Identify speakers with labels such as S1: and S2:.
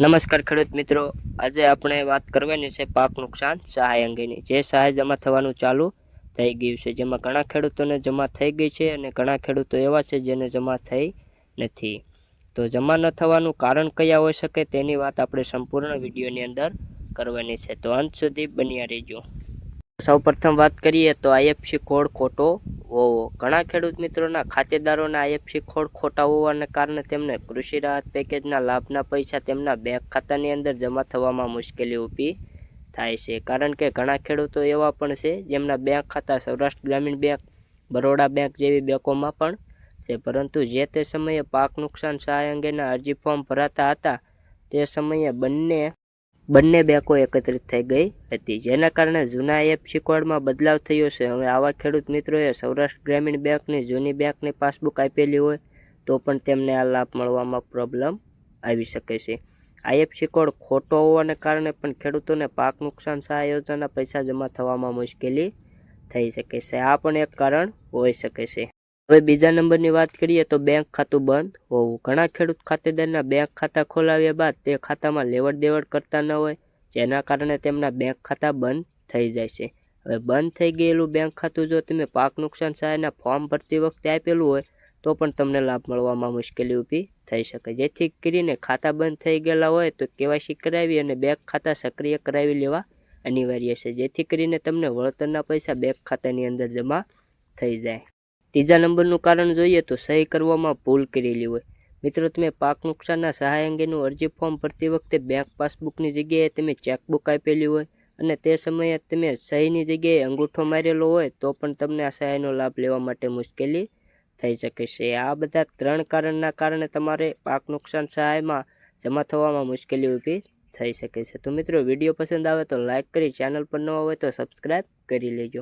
S1: નમસ્કાર ખેડૂત મિત્રો. આજે આપણે વાત કરવાની છે પાક નુકસાન સહાય અંગેની. જે સહાય જમા થવાનું ચાલુ થઈ ગયું છે. જેમાં ઘણા ખેડૂતોને જમા થઈ ગઈ છે અને ઘણા ખેડૂતો એવા છે જેને જમા થઈ નથી. તો જમા ન થવાનું કારણ કયા હોઈ શકે તેની વાત આપણે સંપૂર્ણ વિડીયોની અંદર કરવાની છે. તો અંત સુધી બન્યા રહેજો. સૌ પ્રથમ વાત કરીએ તો આઈએફસી કોડ ખોટો હોવો. ઘણા ખેડૂત મિત્રોના ખાતેદારોના આઈએફસી ખોડ ખોટા હોવાને કારણે તેમને કૃષિ રાહત પેકેજના લાભના પૈસા તેમના બેંક ખાતાની અંદર જમા થવામાં મુશ્કેલી ઊભી થાય છે. કારણ કે ઘણા ખેડૂતો એવા પણ છે, જેમના બેંક ખાતા સૌરાષ્ટ્ર ગ્રામીણ બેંક, બરોડા બેંક જેવી બેંકોમાં પણ છે. પરંતુ જે તે સમયે પાક નુકસાન સહાય અંગેના અરજી ફોર્મ ભરાતા હતા, તે સમયે બંને બંને બેંકો એકત્રિત થઈ ગઈ હતી. જેના કારણે જૂના એપ કોડમાં બદલાવ થયો છે. હવે આવા ખેડૂત મિત્રોએ સૌરાષ્ટ્ર ગ્રામીણ બેંકની જૂની બેંકની પાસબુક આપેલી હોય તો પણ તેમને આ લાભ મળવામાં પ્રોબ્લેમ આવી શકે છે. આઈએફસી કોડ ખોટો હોવાને કારણે પણ ખેડૂતોને પાક નુકસાન સહાય યોજનાના પૈસા જમા થવામાં મુશ્કેલી થઈ શકે છે. આ પણ એક કારણ હોઈ શકે છે. હવે બીજા નંબરની વાત કરીએ તો બેંક ખાતું બંધ હોવું. ઘણા ખેડૂત ખાતેદારના બેંક ખાતા ખોલાવ્યા બાદ તે ખાતામાં લેવડ દેવડ કરતા ન હોય, જેના કારણે તેમના બેંક ખાતા બંધ થઈ જાય છે. હવે બંધ થઈ ગયેલું બેંક ખાતું જો તમે પાક નુકસાન સહાયના ફોર્મ ભરતી વખતે આપેલું હોય, તો પણ તમને લાભ મળવામાં મુશ્કેલી ઊભી થઈ શકે. જેથી કરીને ખાતા બંધ થઈ ગયેલા હોય તો કેવાયસી કરાવી અને બેંક ખાતા સક્રિય કરાવી લેવા અનિવાર્ય છે. જેથી કરીને તમને વળતરના પૈસા બેંક ખાતાની અંદર જમા થઈ જાય. ત્રીજા નંબરનું કારણ જોઈએ તો સહી કરવામાં ભૂલ કરેલી હોય. મિત્રો, તમે પાક નુકસાનના સહાય અંગેનું અરજી ફોર્મ ભરતી વખતે બેંક પાસબુકની જગ્યાએ તમે ચેકબુક આપેલી હોય અને તે સમયે તમે સહીની જગ્યાએ અંગૂઠો મારેલો હોય તો પણ તમને આ સહાયનો લાભ લેવા માટે મુશ્કેલી થઈ શકે છે. આ બધા ત્રણ કારણના કારણે તમારે પાક નુકસાન સહાયમાં જમા થવામાં મુશ્કેલી ઊભી થઈ શકે છે. તો મિત્રો, વીડિયો પસંદ આવે તો લાઇક કરી ચેનલ પર ન હોય તો સબસ્ક્રાઈબ કરી લેજો.